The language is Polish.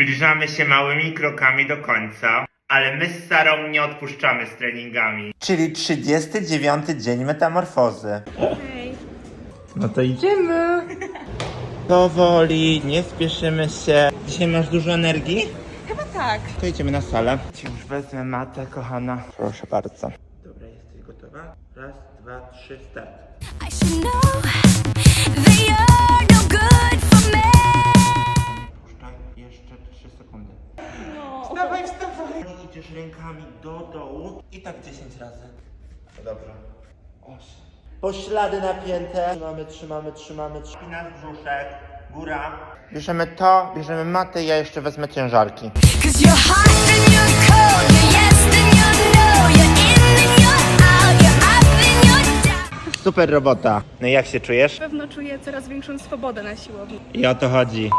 Zbliżamy się małymi krokami do końca, ale my z Sarą nie odpuszczamy z treningami. Czyli 39 dzień metamorfozy. Hej. No to idziemy. Powoli, nie spieszymy się. Dzisiaj masz dużo energii? Chyba tak. To idziemy na salę. Ci już wezmę matę, kochana. Proszę bardzo. Dobra, jesteś gotowa? Raz, dwa, trzy, start. I should know No. Wstawaj! Idziesz rękami do dołu i tak 10 razy. To dobrze. Osiem. Poślady napięte. Trzymamy, trzymamy, trzymamy. Spinasz brzuszek. Góra. Bierzemy to, bierzemy matę, ja jeszcze wezmę ciężarki. No. Super robota. No i jak się czujesz? Na pewno czuję coraz większą swobodę na siłowni. I o to chodzi.